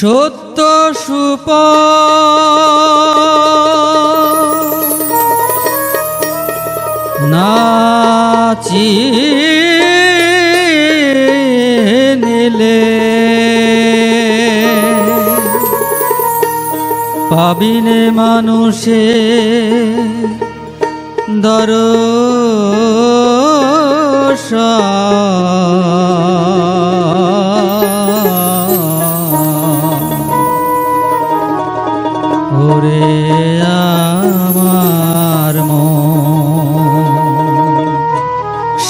সত্য সুপ। নাচি নিলে পাবিনে মানুষে দরস। ওরে আমার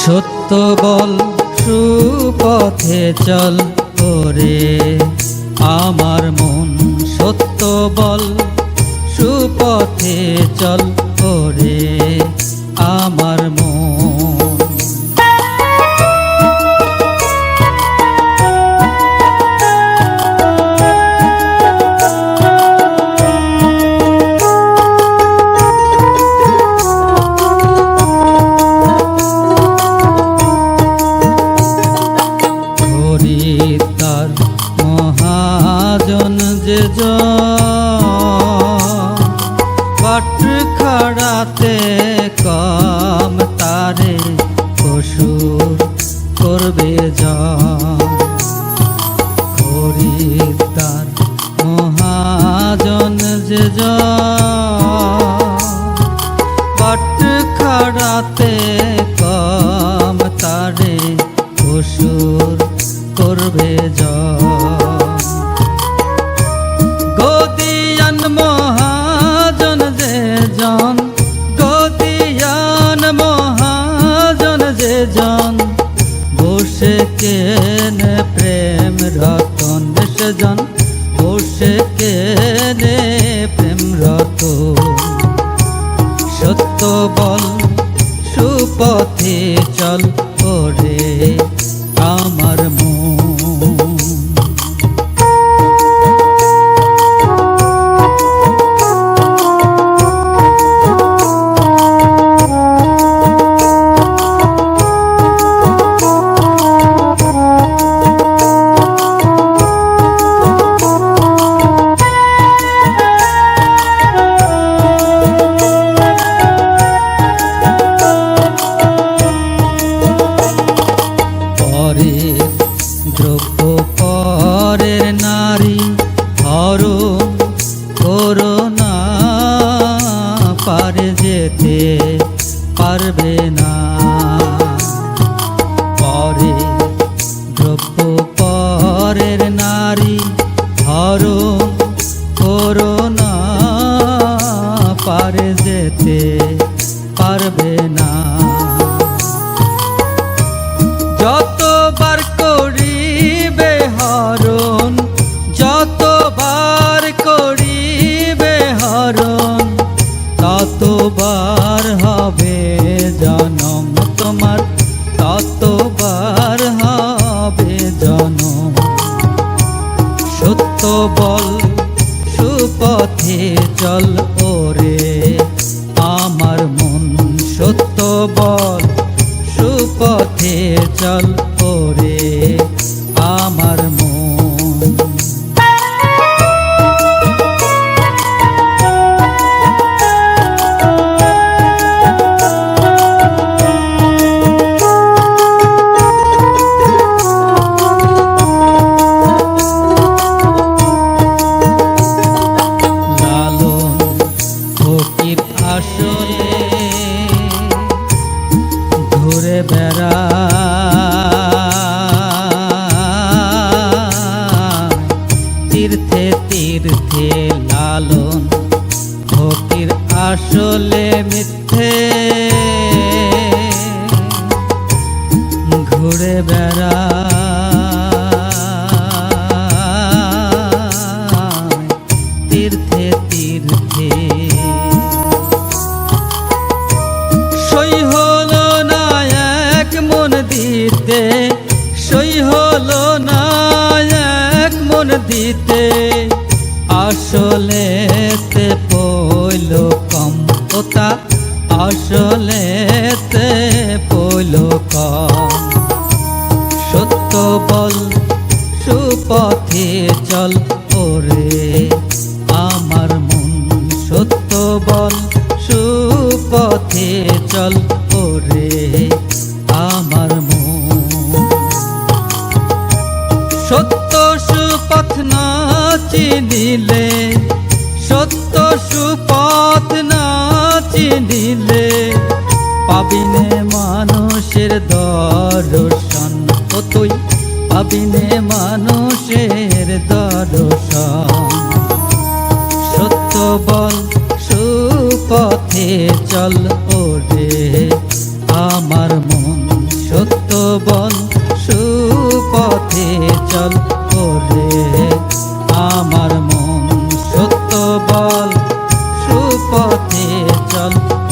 সত্য বল সুপথে চল করে আমার মন। সত্য বল সুপথে চল পট খাড়াতে কম তারে কসুর করবে যা মহাজন যে পট খাড়াতে কম তারে কসুর করবে জয় জন বসে কেনে প্রেম রতন, সেজন, বসে কেনে প্রেম রতন। সত্য বল, সুপথে চল ওরে। দ্রব্য পরের নারী হরণ করোনা পারে যেতে পারবে না। পরে দ্রব্য পরের নারী হরণ করোনা পারে যেতে পারবে না। বল সুপথে চল ওরে। আমার মন সত্য বল সুপথে চল ওরে। তীর্থে তীর্থে লালন ফকির আসলে মিথ্যে। ঘুরে বেড়া দিতে আসলে তে পইল কম ওতা আসলে তে পইল কম। সত্য বল, সুপথে চল ওরে। সুপথ না চিনিলে, সত্য সুপথ না চিনিলে, পাবিনে মানুষের দর্শন ও তুই পাবিনে মানুষের দর্শন। সত্য বল সুপথে চল ওরে সুপথে চল।